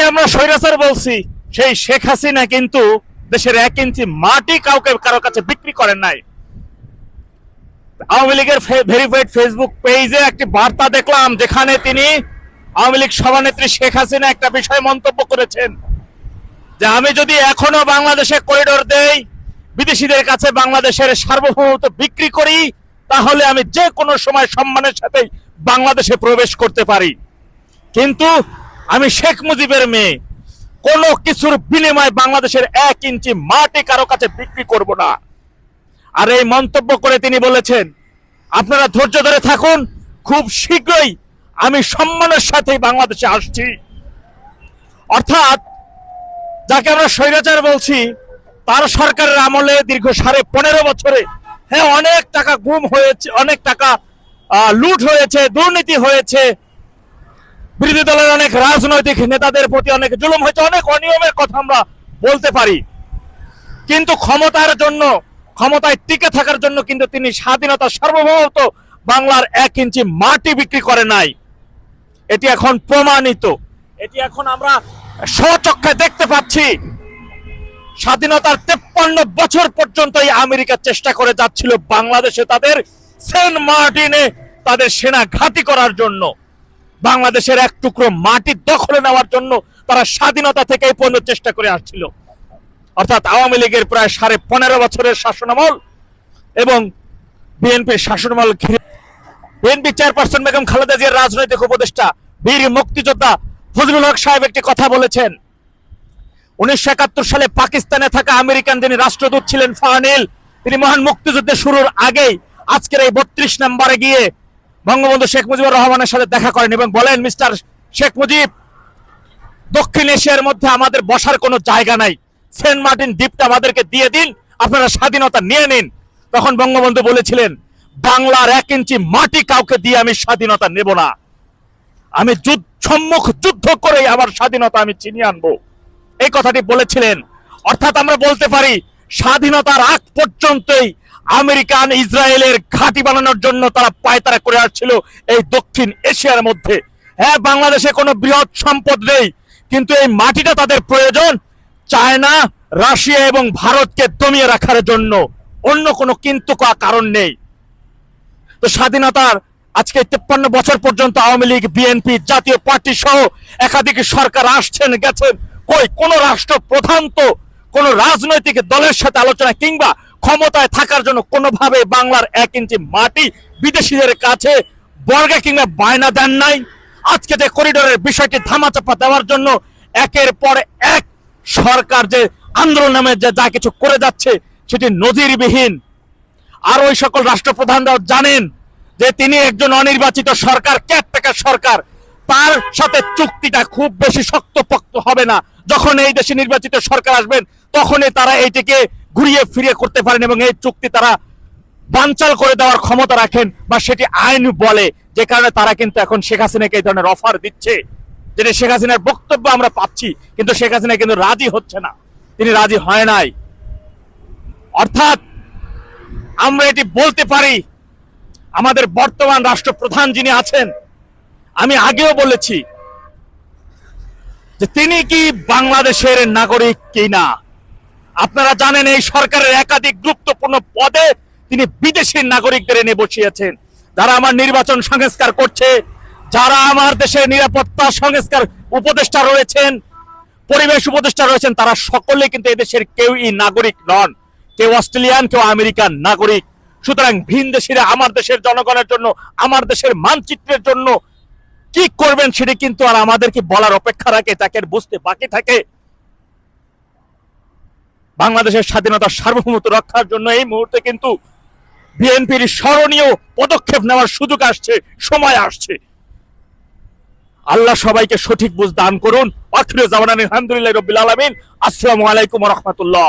যাকে আমরা স্বৈরাচার বলছি, সেই শেখ হাসিনা কিন্তু দেশের এক ইঞ্চি মাটি কাউকে কারও কাছে বিক্রি করেন নাই। আওয়ামী লীগের ভেরিফাইড ফেসবুক পেজে একটি বার্তা দেখলাম, যেখানে তিনি আওয়ামী লীগ সভানেত্রী শেখ হাসিনা একটা বিষয় মন্তব্য করেছেন, যে আমি যদি এখনও বাংলাদেশে করিডোর দেই, বিদেশিদের কাছে বাংলাদেশের সার্বভৌমত্ব বিক্রি করি, তাহলে আমি যে কোনো সময় সম্মানের সাথে বাংলাদেশে প্রবেশ করতে পারি। কিন্তু আমি শেখ মুজিবের মেয়ে। কোনো কিছুর বিনিময়ে বাংলাদেশের এক ইঞ্চি মাটি কারও কাছে বিক্রি করব না। আর এই মন্তব্য করে তিনি বলেছেন, আপনারা ধৈর্য ধরে থাকুন, খুব শীঘ্রই আমি সম্মানের সাথে বাংলাদেশে আসছি। অর্থাৎ, যাকে আমরা স্বৈরাচার বলছি, তার সরকারের আমলে দীর্ঘ সাড়ে পনেরো বছরে হ্যাঁ অনেক টাকা গুম হয়েছে, অনেক টাকা লুট হয়েছে, দুর্নীতি হয়েছে বিরোধী দলের অনেক রাজনৈতিক নেতাদের প্রতি অনেক জুলুম হয়েছে, অনেক অনিয়মের কথা আমরা বলতে পারি। কিন্তু ক্ষমতার জন্য, ক্ষমতায় টিকে থাকার জন্য কিন্তু তিনি স্বাধীনতা সার্বভৌমত্ব বাংলার এক ইঞ্চি মাটি বিক্রি করে নাই। এটি এখন প্রমাণিত। এটি এখন আমরা স্বচক্ষে দেখতে পাচ্ছি। স্বাধীনতার তেপ্পান্ন বছর পর্যন্ত এই আমেরিকা চেষ্টা করে যাচ্ছিল বাংলাদেশে তাদের সেন্ট মার্টিনে তাদের সেনা ঘাঁটি করার জন্য। বাংলাদেশের এক টুকরো মাটি দখলে নেওয়ার জন্য তারা স্বাধীনতা থেকে এই পর্যন্ত চেষ্টা করে আসছিল। অর্থাৎ আওয়ামী লীগের প্রায় সাড়ে পনেরো বছরের শাসনামল এবং বিএনপির শাসনামল ঘিরে বিএনপি চেয়ারপারসন বেগম খালেদা জিয়ার রাজনৈতিক উপদেষ্টা, বীর মুক্তিযোদ্ধা ফজলুল হক সাহেব একটি কথা বলেছেন। উনিশশো একাত্তর সালে পাকিস্তানে থাকা আমেরিকান যিনি রাষ্ট্রদূত ছিলেন ফাহানিল তিনি মহান মুক্তিযুদ্ধের শুরুর আগেই আজকের এই বত্রিশ নম্বরে গিয়ে বঙ্গবন্ধু শেখ মুজিবুর রহমানের সাথে দেখা করেন এবং বলেন, মিস্টার শেখ মুজিব, দক্ষিণ এশিয়ার মধ্যে আমাদের বসার কোনো জায়গা নাই। সেন্ট মার্টিন দ্বীপটা আমাদেরকে দিয়ে দিন, আপনারা স্বাধীনতা নিয়ে নিন। তখন বঙ্গবন্ধু বলেছিলেন, বাংলার এক ইঞ্চি মাটি কাউকে দিয়ে আমি স্বাধীনতা নেব না। আমি যুদ্ধ, সম্মুখ যুদ্ধ করেই আমার স্বাধীনতা আমি চিনিয়ে আনব। এই কথাটি বলেছিলেন। অর্থাৎ আমরা বলতে পারি স্বাধীনতার আগ পর্যন্তই আমেরিকান ইসরায়েলের ঘাঁটি বানানোর জন্য তারা পায়তারা করে আসছিল এই দক্ষিণ এশিয়ার মধ্যে। হ্যাঁ বাংলাদেশে কোনো বৃহৎ সম্পদ নেই, কিন্তু এই মাটিটা তাদের প্রয়োজন চায়না, রাশিয়া এবং ভারতকে দমিয়ে রাখার জন্য। অন্য কোনো কিন্তু কারণ নেই। তো স্বাধীনতার আজকে তেপ্পান্ন বছর পর্যন্ত আওয়ামী লীগ, বিএনপি, জাতীয় পার্টি সহ একাধিক সরকার আসছেন, গেছেন। কই, কোন রাষ্ট্র প্রধান তো কোন রাজনৈতিক দলের সাথে আলোচনা কিংবা ক্ষমতায় থাকার জন্য কোনোভাবে বাংলার এক ইঞ্চি মাটি বিদেশিদের কাছে বর্গা কিংবা বায়না দেন নাই। আজকে যে করিডোরের বিষয়টি ধামাচাপা দেওয়ার জন্য একের পর এক সরকার যে আন্দোলন নামে যে যা কিছু করে যাচ্ছে সেটি নজিরবিহীন। আর ওই সকল রাষ্ট্রপ্রধানরাও জানেন যে তিনি একজন অনির্বাচিত সরকার ক্যাটটেকার সরকার। তার সাথে চুক্তিটা খুব বেশি শক্তপোক্ত হবে না। যখন এই দেশে নির্বাচিত সরকার আসবেন, তখনই তারা এইটিকে ঘুরিয়ে ফিরিয়ে করতে পারেন এবং এই চুক্তি তারা বানচাল করে দেওয়ার ক্ষমতা রাখেন বা সেটি আইন বলে, যে কারণে তারা কিন্তু এখন শেখ হাসিনাকে এই ধরনের অফার দিচ্ছে। যেটা শেখ হাসিনার বক্তব্য আমরা পাচ্ছি, কিন্তু শেখ হাসিনা কিন্তু রাজি হচ্ছে না। তিনি রাজি হয় নাই। অর্থাৎ আমরা এটি বলতে পারি, আমাদের বর্তমান রাষ্ট্রপ্রধান যিনি আছেন আমি আগেও বলেছি যে তিনি কি বাংলাদেশের নাগরিক কিনা আপনারা জানেন এই সরকারের একাধিক গুরুত্বপূর্ণ পদে তিনি বিদেশি নাগরিকদের এনে বসিয়েছেন। যারা আমার নির্বাচন সংস্কার করছে, যারা আমার দেশের নিরাপত্তা সংস্কার উপদেষ্টা রয়েছেন, পরিবেশ উপদেষ্টা রয়েছেন, তারা সকলে কিন্তু এদেশের কেউই নাগরিক নন। কেউ অস্ট্রেলিয়ান, কেউ আমেরিকান নাগরিক। সুতরাং ভিন দেশিরা আমার দেশের জনগণের জন্য, আমার দেশের মানচিত্রের জন্য কি করবেন সেটি কিন্তু আর আমাদেরকে বলার অপেক্ষা রাখে, তাকে বুঝতে বাকি থাকে। বাংলাদেশের স্বাধীনতার সার্বভৌমত্ব রক্ষার জন্য এই মুহূর্তে কিন্তু বিএনপির স্মরণীয় পদক্ষেপ নেওয়ার সুযোগ আসছে, সময় আসছে। আল্লাহ সবাইকে সঠিক বুঝ দান করুন। আখির জামানান আলহামদুলিল্লাহ রবিল আলমিন। আসসালামু আলাইকুম রহমতুল্লাহ।